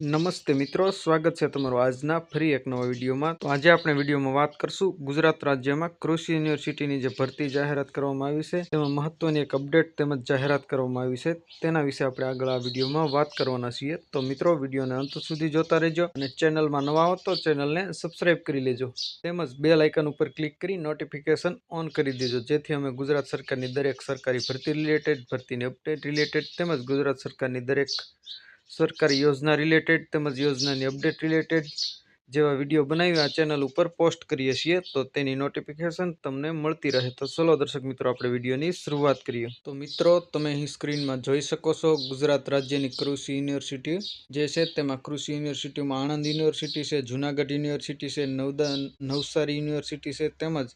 નમસ્તે મિત્રો, સ્વાગત છે તમારું આજના ફરી એક નવા વિડીયોમાં. તો આજે આપણે વિડીયોમાં વાત કરશું ગુજરાત રાજ્યમાં કૃષિ યુનિવર્સિટીની જે ભરતી જાહેરાત કરવામાં આવી છે, તેમાં મહત્વની એક અપડેટ તેમજ જાહેરાત કરવામાં આવી છે. તેના વિશે આપણે આગળ આ વિડીયોમાં વાત કરવાના છીએ. તો મિત્રો, વિડીયોને અંત સુધી જોતા રહેજો અને ચેનલમાં નવા હો તો ચેનલને સબસ્ક્રાઈબ કરી લેજો. તેમજ બે લાઇકન ઉપર ક્લિક કરી નોટિફિકેશન ઓન કરી દેજો. જેથી અમે ગુજરાત સરકારની દરેક સરકારી ભરતી રિલેટેડ, ભરતીની અપડેટ રિલેટેડ તેમજ ગુજરાત સરકારની દરેક સરકારી યોજના રિલેટેડ તેમજ યોજનાની અપડેટ રિલેટેડ જેવા વીડિયો બનાવી આ ચેનલ ઉપર પોસ્ટ કરીએ છીએ, તો તેની નોટિફિકેશન તમને મળતી રહે. તો ચલો દર્શક મિત્રો, આપણે વિડીયોની શરૂઆત કરીએ. તો મિત્રો, તમે અહીં સ્ક્રીનમાં જોઈ શકો છો, ગુજરાત રાજ્યની કૃષિ યુનિવર્સિટી જે છે, તેમાં કૃષિ યુનિવર્સિટીમાં આણંદ યુનિવર્સિટી છે, જુનાગઢ યુનિવર્સિટી છે, નવદા, નવસારી યુનિવર્સિટી છે, તેમજ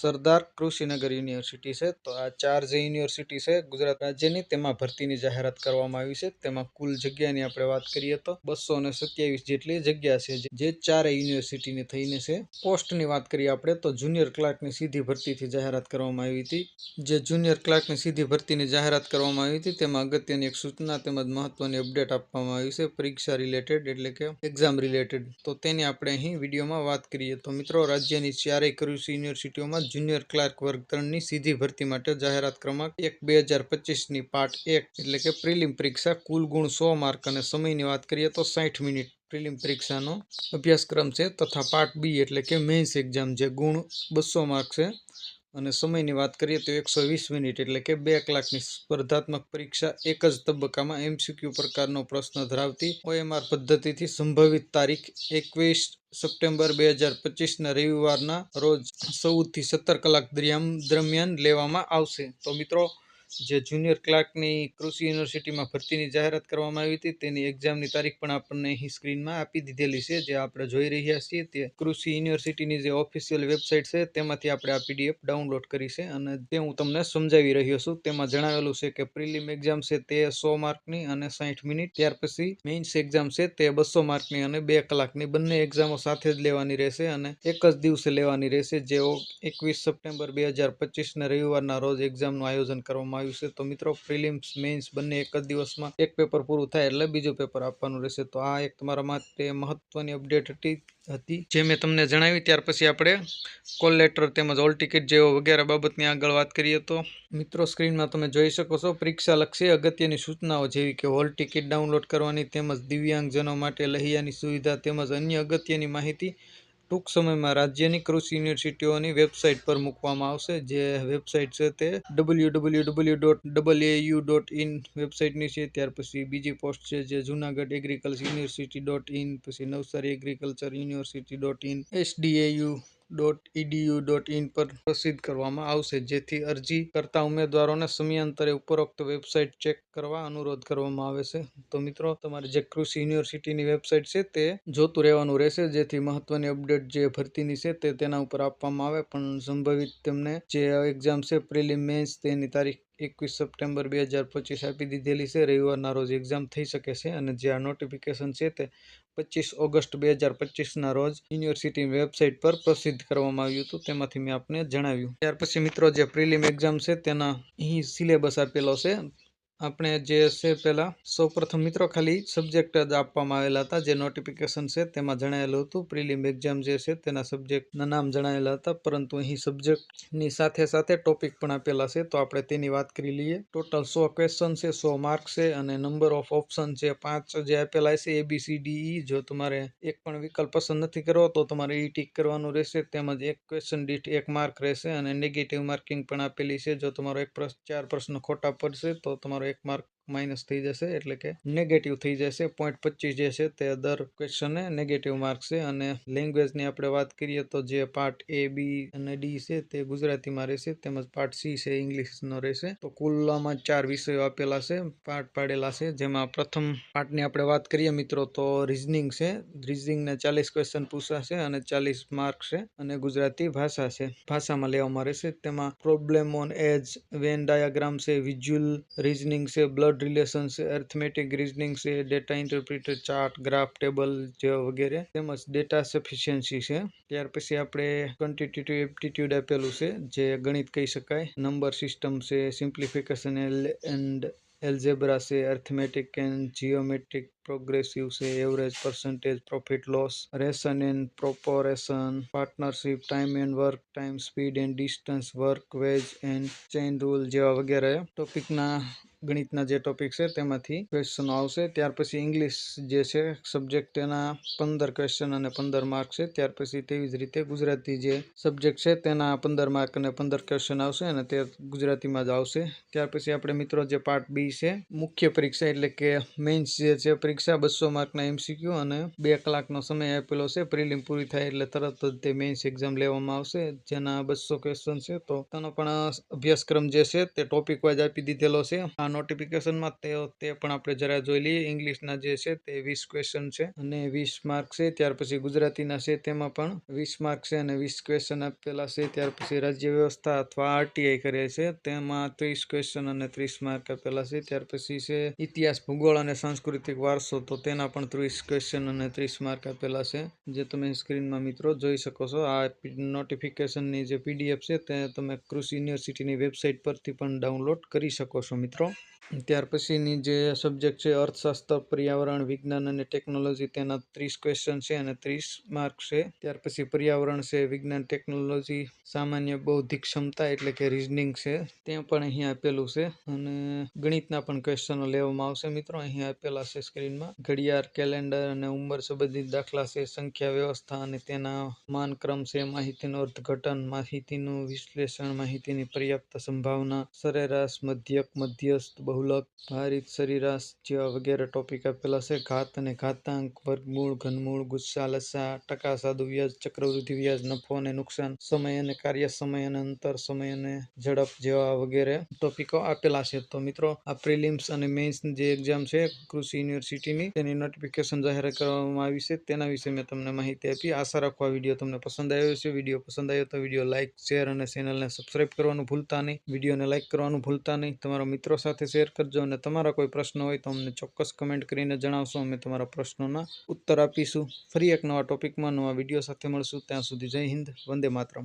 સરદાર કૃષિનગર યુનિવર્સિટી છે. તો આ ચાર જે યુનિવર્સિટી છે ગુજરાત રાજ્યની, તેમાં ભરતીની જાહેરાત કરવામાં આવી છે. તેમાં કુલ જગ્યાની આપણે વાત કરીએ તો બસો ને સત્યાવીસ જેટલી જગ્યા છે જે ચારે યુનિવર્સિટીની થઈને છે. પોસ્ટની વાત કરીએ આપણે તો જુનિયર ક્લાર્કની સીધી ભરતીથી જાહેરાત કરવામાં આવી હતી. જે જુનિયર ક્લાર્કની સીધી ભરતીની જાહેરાત કરવામાં આવી હતી, તેમાં અગત્યની એક સૂચના તેમજ મહત્વની અપડેટ આપવામાં આવી છે, પરીક્ષા રિલેટેડ એટલે કે એક્ઝામ રિલેટેડ. તો તેની આપણે અહીં વિડીયોમાં વાત કરીએ. તો મિત્રો, રાજ્યની ચારેય કૃષિ યુનિવર્સિટીઓમાં જુનિયર ક્લાર્ક વર્ગ ત્રણની સીધી ભરતી માટે જાહેરાત ક્રમાંક એક, બે હજાર પચીસની પાર્ટ એક, એટલે કે પ્રિલિમ પરીક્ષા કુલ ગુણ સો માર્ક અને સમયની વાત કરીએ તો સાઠ મિનિટ. પ્રિલિમ પરીક્ષાનો અભ્યાસક્રમ છે તથા પાર્ટ બી એટલે કે મેન્સ એક્ઝામ જે ગુણ બસો માર્ક છે. અને સમયની વાત કરીએ તો એકસો વીસ મિનિટ એટલે કે બે કલાકની સ્પર્ધાત્મક પરીક્ષા એક જ તબક્કામાં એમસીક્યુ પ્રકારનો પ્રશ્ન ધરાવતી ઓએમઆર પદ્ધતિથી સંભવિત તારીખ એકવીસ સપ્ટેમ્બર બે હજાર પચીસના રવિવારના રોજ ચૌદથી સત્તર કલાક દરમિયાન લેવામાં આવશે. તો મિત્રો જે જુનિયર ક્લાર્કની કૃષિ યુનિવર્સિટીમાં ભરતીની જાહેરાત કરવામાં આવી હતી, તેની એક્ઝામની તારીખ પણ આપણને અહીં સ્ક્રીનમાં આપી દીધેલી છે. જે આપણે જોઈ રહ્યા છીએ તે કૃષિ યુનિવર્સિટીની જે ઓફિશિયલ વેબસાઇટ છે, તેમાંથી આપણે આ પીડીએફ ડાઉનલોડ કરી છે અને તે હું તમને સમજાવી રહ્યો છું. તેમાં જણાવેલું છે કે પ્રિલિમ એક્ઝામ છે તે સો માર્કની અને સાઠ મિનિટ, ત્યાર પછી મેઇન્સ એક્ઝામ છે તે બસો માર્કની અને બે કલાકની. બંને એક્ઝામો સાથે જ લેવાની રહેશે અને એક જ દિવસે લેવાની રહેશે. જેઓ એકવીસ સપ્ટેમ્બર બે હજાર પચીસના રવિવારના રોજ એક્ઝામનું આયોજન કરવામાં આવ્યું છે. તો મિત્રો પ્રિલિમ્સ મેન્સ બંને એક જ દિવસમાં એક પેપર પૂરું થાય એટલે બીજું પેપર આપવાનું રહેશે. તો આ એક તમારા માટે મહત્વની અપડેટ હતી હતી. જે મેં તમને જણાવી, ત્યાર પછી આપણે કોલ લેટર તેમજ હોલ ટિકિટ જેવો વગેરે બાબતની આગળ વાત કરીએ તો મિત્રો સ્ક્રીનમાં તમે જોઈ શકો છો, પરીક્ષા લક્ષી અગત્યની સૂચનાઓ જેવી કે હોલ ટિકિટ ડાઉનલોડ કરવાની તેમજ દિવ્યાંગજનો માટે લહિયાની સુવિધા તેમજ અન્ય અગત્યની માહિતી ટૂંક સમયમાં રાજ્યની કૃષિ યુનિવર્સિટીઓની વેબસાઇટ પર મૂકવામાં આવશે, જે વેબસાઇટ છે તે W W W dot double A U dot in વેબસાઇટની છે. ત્યાર પછી બીજી પોસ્ટ છે જે Junagadh agriculture university dot in પછી Navsari agriculture university dot in SDAU dot EDU dot in પર પ્રસિદ્ધ કરવામાં આવશે. જેથી અરજી કરતા ઉમેદવારોને સમયાંતરે ઉપરોક્ત વેબસાઇટ ચેક કરવા અનુરોધ કરવામાં આવે છે. તો મિત્રો, તમારે જે કૃષિ યુનિવર્સિટીની વેબસાઇટ છે તે જોતું રહેવાનું રહેશે. જેથી મહત્વની અપડેટ જે ભરતીની છે તે તેના ઉપર આપવામાં આવે. પણ સંભવિત તેમને જે એક્ઝામ છે પ્રિલિમ મેન્સ તેની તારીખ એકવીસ સપ્ટેમ્બર બે હજાર પચીસ આપી દીધેલી છે. રવિવારના રોજ એક્ઝામ થઈ શકે છે અને જે આ નોટિફિકેશન છે તે પચીસ ઓગસ્ટ બે હજાર પચીસના રોજ યુનિવર્સિટી વેબસાઇટ પર પ્રસિદ્ધ કરવામાં આવ્યું હતું. તેમાંથી મેં આપને જણાવ્યું. ત્યાર પછી મિત્રો, જે પ્રિલિમ એક્ઝામ છે તેના અહીં સિલેબસ આપેલો છે. આપણે જે છે પહેલાં સૌપ્રથમ મિત્રો ખાલી સબ્જેક્ટ જ આપવામાં આવેલા હતા, જે નોટિફિકેશન છે તેમાં જણાવેલું હતું. પ્રિલિમ એક્ઝામ જે છે તેના સબ્જેક્ટના નામ જણાવેલા હતા, પરંતુ અહીં સબ્જેક્ટની સાથે સાથે ટોપિક પણ આપેલા છે. તો આપણે તેની વાત કરી લઈએ. ટોટલ સો ક્વેશ્ચન છે, સો માર્ક છે અને નંબર ઓફ ઓપ્શન છે પાંચ જે આપેલા છે એ બી સી ડી જો તમારે એક પણ વિકલ્પ પસંદ નથી કરવો તો તમારે ઈ ટીક કરવાનું રહેશે. તેમજ એક ક્વેશ્ચન દીઠ એક માર્ક રહેશે અને નેગેટિવ માર્કિંગ પણ આપેલી છે. જો તમારો એક ચાર પ્રશ્ન ખોટા પડશે તો તમારો એક માર્ક માઇનસ થઈ જશે એટલે કે નેગેટિવ થઈ જશે. પોઈન્ટ પચીસ જે છે તે દર ક્વેશ્ચને નેગેટિવ માર્ક છે. અને લેંગ્વેજની આપણે વાત કરીએ તો જે પાર્ટ એ બી અને ડી છે તે ગુજરાતીમાં રહેશે. તેમજ પાર્ટ સી છે ઇંગ્લિશનો રહેશે. તો કુલ્લામાં ચાર વિષયો આપેલા છે પાર્ટ પાડેલા છે. જેમાં પ્રથમ પાર્ટની આપણે વાત કરીએ મિત્રો તો રિઝનિંગ છે. રિઝનિંગને ચાલીસ ક્વેશ્ચન પૂછાશે અને ચાલીસ માર્ક છે અને ગુજરાતી ભાષા છે. ભાષામાં લેવામાં રહેશે. તેમાં problem on age Venn diagram છે વિઝ્યુઅલ રિઝનિંગ છે બ્લડ વર્ડ છે એર્થમેટિક રિઝનિંગ છે data interpreter chart graph table જેવા વગેરે, તેમજ ડેટા સફિશિયન્સી છે. ત્યાર પછી આપણે ક્વોન્ટિટેટિવ એપ્ટિટ્યુડ આપેલું છે, જે ગણિત કહી શકાય. નંબર સિસ્ટમ છે સિમ્પ્લિફિકેશન એન્ડ એલ્જેબ્રા છે અર્થમેટિક એન્ડ જીઓમેટ્રિક પ્રોગ્રેસિવ છે average percentage profit loss ration and proportion partnership time and work time speed and distance work wage and chain rule જેવા વગેરે. ટોપિકના ગણિતના જે ટોપિક છે તેમાંથી ક્વેશ્ચનો આવશે. ત્યાર પછી ઇંગ્લિશ જે છે સબ્જેક્ટ તેના પંદર ક્વેશ્ચન અને પંદર માર્ક છે. ત્યાર પછી તેવી જ રીતે ગુજરાતી જે સબ્જેક્ટ છે તેના પંદર માર્ક અને પંદર ક્વેશ્ચન આવશે અને તે ગુજરાતીમાં જ આવશે. ત્યાર પછી આપણે મિત્રો જે પાર્ટ બી છે, મુખ્ય પરીક્ષા એટલે કે મેઇન્સ જે છે, પરીક્ષા બસો માર્કના એમસીક્યુ અને બે કલાકનો સમય આપેલો છે. પ્રિલિમ પૂરી થાય એટલે તરત જ તે મેઇન્સ એક્ઝામ લેવામાં આવશે. જેના બસો ક્વેશ્ચન છે તો તેનો પણ અભ્યાસક્રમ જે છે તે ટોપિક વાઇઝ આપી દીધેલો છે. આ નોટિફિકેશનમાં તે તે પણ આપણે જરા જોઈ લઈએ. ઇંગ્લિશના જે છે તે વીસ ક્વેશ્ચન છે અને વીસ માર્ક છે. ત્યાર પછી ગુજરાતીના છે તેમાં પણ વીસ માર્ક છે અને વીસ ક્વેશ્ચન આપેલા છે. ત્યાર પછી રાજ્ય વ્યવસ્થા અથવા આરટીઆઈ કરે છે. તેમાં ત્રીસ ક્વેશ્ચન અને ત્રીસ માર્ક આપેલા છે. ત્યાર પછી છે ઇતિહાસ, ભૂગોળ અને સાંસ્કૃતિક વારસો, તો તેના પણ ત્રીસ ક્વેશ્ચન અને ત્રીસ માર્ક આપેલા છે. જે તમે સ્ક્રીનમાં મિત્રો જોઈ શકો છો. આ નોટિફિકેશનની જે પીડીએફ છે તે તમે કૃષિ યુનિવર્સિટીની વેબસાઇટ પરથી પણ ડાઉનલોડ કરી શકો છો મિત્રો. ત્યાર પછીની જે સબ્જેક્ટ છે, અર્થશાસ્ત્ર, પર્યાવરણ, વિજ્ઞાન અને ટેકનોલોજી તેના ત્રીસ ક્વેશ્ચન છે અને ત્રીસ માર્ક છે. ત્યાર પછી પર્યાવરણ છે, વિજ્ઞાન ટેકનોલોજી સામાન્ય, બૌદ્ધિક ક્ષમતા એટલે કે રિઝનિંગ છે. તે પણ અહીં આપેલું છે અને ગણિતના પણ ક્વેશ્ચનો લેવામાં આવશે મિત્રો. અહીં આપેલા છે સ્ક્રીનમાં ઘડિયાળ કેલેન્ડર અને ઉંમર સંબંધિત દાખલા છે, સંખ્યા, વ્યવસ્થા અને તેના માનક્રમ છે, માહિતીનું અર્થઘટન, માહિતીનું વિશ્લેષણ, માહિતીની પર્યાપ્ત સંભાવના, સરેરાશ, મધ્યક, મધ્યસ્થ બહુલક, ભારિત, સરેરાશ જેવા વગેરે ટોપિક આપેલા છે. ઘાત અને ઘાતાંક, વર્ગમૂળ, ઘનમૂળ, ગુસ્સા, લસા, ટકા, સાદુ વ્યાજ, ચક્રવૃદ્ધિ વ્યાજ, નફો અને નુકસાન, સમય અને કાર્ય, સમય અને અંતર, સમય અને ઝડપ જેવા વગેરે ટોપિકો આપેલા છે. તો મિત્રો, આ પ્રિલિમ્સ અને મેઇન્સ જે એક્ઝામ છે, કૃષિ યુનિવર્સિટીની તેની નોટિફિકેશન જાહેર કરવામાં આવી છે. તેના વિશે મેં તમને માહિતી આપી. આશા રાખવા વીડિયો તમને પસંદ આવ્યો છે વીડિયો પસંદ આવ્યો તો વીડિયો લાઇક શેર અને ચેનલને સબસ્ક્રાઇબ કરવાનું ભૂલતા નહીં. વિડીયોને લાઇક કરવાનું ભૂલતા નહીં. તમારા મિત્રો સાથે શેર કરજો અને તમારા કોઈ પ્રશ્ન હોય તો અમને ચોક્કસ કમેન્ટ કરીને જણાવશો. અમે તમારા પ્રશ્નોના ઉત્તર આપીશું. ફરી એક નવા ટોપિકમાં નવા વીડિયો સાથે મળશું. ત્યાં સુધી જય હિન્દ. વંદે માતરમ.